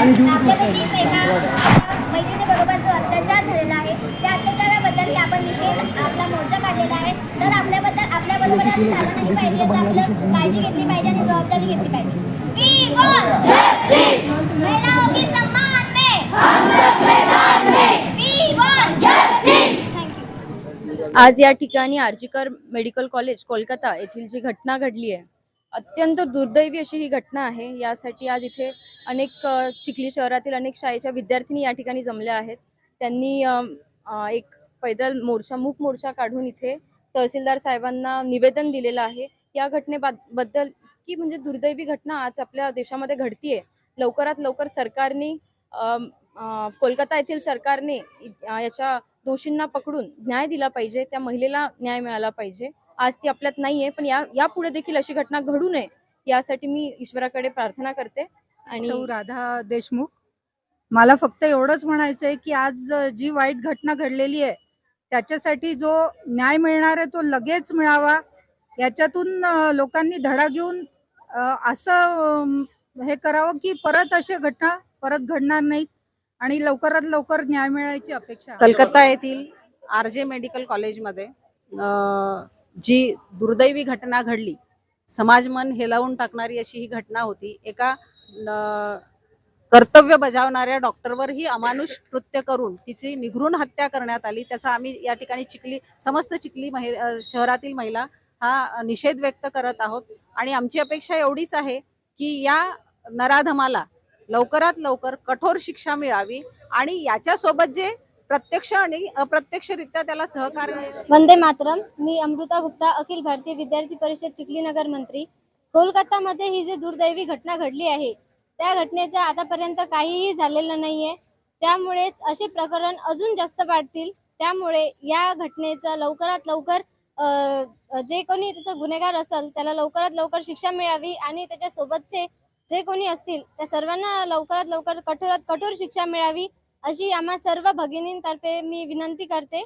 आपल्यापैकी एका बरोबर जो अत्याचार झालेला आहे त्या अत्याचाराबद्दल आपण निषेध आपला मोर्चा काढलेला आहे. तर आपल्याबद्दल आपल्याबरोबर काळजी घेतली पाहिजे आणि जबाबदारी घेतली पाहिजे. आज या ठिकाणी आर्जीकर मेडिकल कॉलेज कोलकाता येथील जी घटना घडली आहे अत्यंत दुर्दैवी अशी ही घटना आहे. यासाठी आज इथे अनेक चिखली शहरातील अनेक शाळेच्या विद्यार्थिनी या ठिकाणी जमल्या आहेत. त्यांनी एक पैदल मोर्चा मूक मोर्चा काढून इथे तहसीलदार साहेबांना निवेदन दिलेलं आहे. या घटनेबद्दल की म्हणजे दुर्दैवी घटना आज आपल्या देशामध्ये घडतीये. लवकरात लवकर सरकारने कोलकाता येथील सरकारने याच्या दोषींना पकडून न्याय दिला पाहिजे त्या महिलेला न्याय मिळाला पाहिजे. आज ती आपल्यात नाहीये पण या यापुढे देखील अशी घटना घडू नये यासाठी मी ईश्वराकडे प्रार्थना करते. आणि सौ राधा देशमुख मला फक्त एवढंच म्हणायचं आहे की आज जी वाईट घटना घडलेली आहे त्याच्यासाठी जो न्याय मिळणार आहे तो लगेच मिळावा याच्यातून लोकांनी धडा घेऊन असं हे करावं की परत अशा घटना परत घडणार नाहीत आणि लवकरात लवकर न्याय मिळायची अपेक्षा आहे. कलकत्ता येथील आर जे मेडिकल कॉलेजमध्ये जी दुर्दैवी घटना घडली समाजमन हेलावून टाकणारी अशी ही घटना होती एका कर्तव्य बजावणाऱ्या डॉक्टरवर ही अमानुष कृत्य करून तिची निघरून हत्या करण्यात आली. त्याचा आम्ही या ठिकाणी चिखली समस्त चिखली महि शहरातील महिला हा निषेध व्यक्त करत आहोत. आणि आमची अपेक्षा एवढीच आहे की या नराधमाला लवकरात लवकर कठोर शिक्षा मिळावी आणि याच्यासोबत जे प्रत्यक्ष आणि अप्रत्यक्षरित्या त्याला सहकार्य वंदे मातरम. मी अमृता गुप्ता अखिल भारतीय विद्यार्थी परिषद चिखली नगर मंत्री. कोलकातामध्ये ही जी दुर्दैवी घटना घडली आहे त्या घटनेचं आतापर्यंत काहीही झालेलं नाहीये. त्यामुळेच असे प्रकरण अजून जास्त वाढतील. त्यामुळे या घटनेचा लवकरात लवकर जे कोणी त्याचा गुन्हेगार असेल त्याला लवकरात लवकर शिक्षा मिळावी आणि त्याच्या सोबतचे जे कोणी असतील त्या सर्वांना लवकरात लवकर कठोरात कठोर शिक्षा मिळावी अशी आम्हा सर्व भगिनींतर्फे मी विनंती करते.